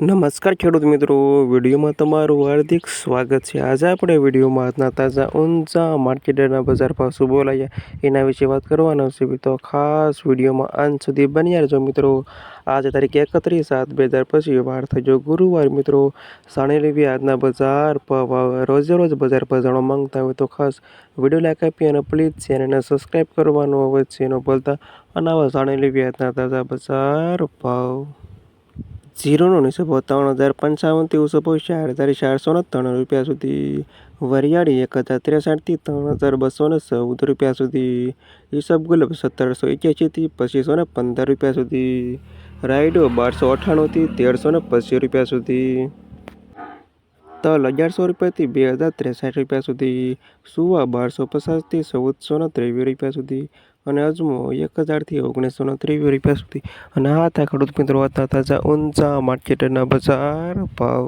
નમસ્કાર ખેડૂત મિત્રો, વિડીયોમાં તમારું હાર્દિક સ્વાગત છે. આજે આપણે વિડીયોમાં આજના તાજા, ઊંચા માર્કેટના બજાર ભાવ શું બોલાયા એના વિશે વાત કરવાના છે. તો ખાસ વિડીયોમાં અંત સુધી બન્યા રહેજો મિત્રો. આજે તારીખ એકત્રીસ સાત બે હજાર પછી વાર થયો ગુરુવાર મિત્રો. સાણી લેવી આજના બજાર ભાવ રોજે રોજ બજાર પર જાણવા માંગતા હોય તો ખાસ વીડિયો લાઈક આપી અને પ્લીઝ ચેનલને સબસ્ક્રાઈબ કરવાનું અવશ્ય ન ભૂલતા. અને આવા જાણી લેવી આજના તાજા બજાર ભાવ જીરોનો નીચે ત્રણ હજાર પંચાવનથી ઊંચો ભાવ ચાર હજાર ચારસો ને ત્રણ રૂપિયા સુધી. વરિયાળી એક હજાર ત્રેસઠથી ત્રણ હજાર બસો ને ચૌદ રૂપિયા સુધી. ઈસબગુલ સત્તરસો એક્યાસીથી પચીસો ને પંદર રૂપિયા સુધી. રાયડો બારસો અઠ્ઠાણુંથી તેરસો ને પચીસ રૂપિયા સુધી. તલ અગિયારસો રૂપિયાથી બે હજાર ત્રેસઠ રૂપિયા સુધી, સુવા બારસો પચાસથી ચૌદસો ને ત્રેવીસ રૂપિયા સુધી અને અજમો એક હજારથી ઓગણીસો ને ત્રેવીસ રૂપિયા સુધી. અને આ હતા ખેડૂત મિત્રો હતા તાજા ઊંચા માર્કેટના બજાર ભાવ.